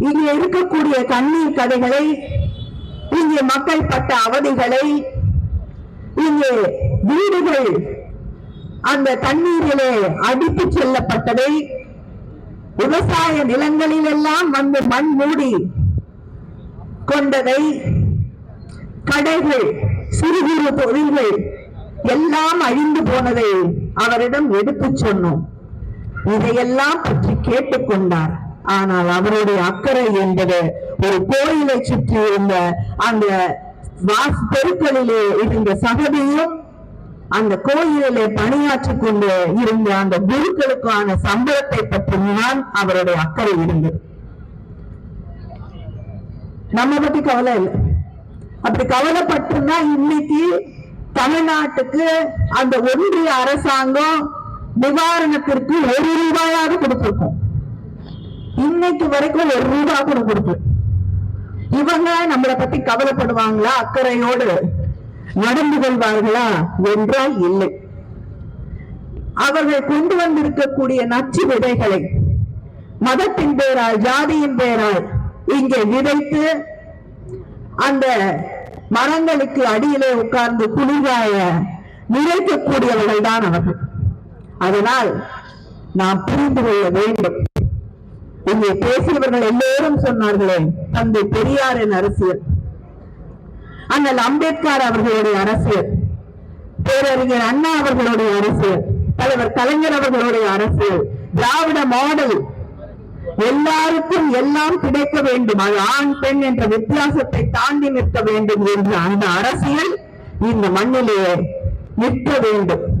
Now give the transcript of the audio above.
இங்கே இருக்கக்கூடிய கண்ணீர் கதைகளை இங்கே மக்கள் பட்ட அவதிகளை இங்கே வீடுகள் அந்த தண்ணீரிலே அடித்து செல்லப்பட்டதை விவசாய நிலங்களில் எல்லாம் வந்து மண் மூடி கொண்டதை கடைகள் சிறு சிறு தொழில்கள் எல்லாம் அழிந்து போனதை அவரிடம் எடுத்துச் சொன்னோம். இதையெல்லாம் பற்றி கேட்டுக்கொண்டார் ஆனால் அவருடைய அக்கறை என்பது ஒரு கோயிலை சுற்றி இருந்த அந்த வாஸ் தெருக்களிலே இருந்த சகதியும் அந்த கோயிலிலே பணியாற்றிக் கொண்டு இருந்த அந்த குருக்களுக்கான சம்பளத்தை பற்றிதான் அவருடைய அக்கறை இருந்தது. நம்ம பத்தி கவலை இல்லை. அப்படி கவலைப்பட்டிருந்தா இன்னைக்கு தமிழ்நாட்டுக்கு அந்த ஒன்றிய அரசாங்கம் நிவாரணத்திற்கு ஒரு ரூபாயாவது கொடுத்திருக்கும். இன்னைக்கு வரைக்கும் ஒரு ரூபா கூட கொடுக்கல இவங்க நம்மளை பத்தி கவலைப்படுவாங்களா? அக்கறையோடு நடந்து கொள்வார்களா என்றால் இல்லை. அவர்கள் கொண்டு வந்திருக்கக்கூடிய நச்சு விதைகளை மதத்தின் பேரால் ஜாதியின் பேரால் இங்கே விதைத்து அந்த மரங்களுக்கு அடியிலே உட்கார்ந்து குளிர்காய நிறைக்கக்கூடியவர்கள் தான் அவர்கள். அதனால் நாம் புரிந்து கொள்ள வேண்டும். இங்கே பேசியவர்கள் எல்லோரும் சொன்னார்களே தந்தை பெரியாரின் அரசியல். அண்ணல் அம்பேத்கர் அவர்களுடைய அரசியல். பேரறிஞர் அண்ணா அவர்களுடைய அரசியல். தலைவர் கலைஞர் அவர்களுடைய அரசியல். திராவிட மாடல். எல்லாருக்கும் எல்லாம் கிடைக்க வேண்டும். அது ஆண் பெண் என்ற வித்தியாசத்தை தாண்டி நிற்க வேண்டும் என்ற அந்த அரசியல் இந்த மண்ணிலே நிற்க வேண்டும்.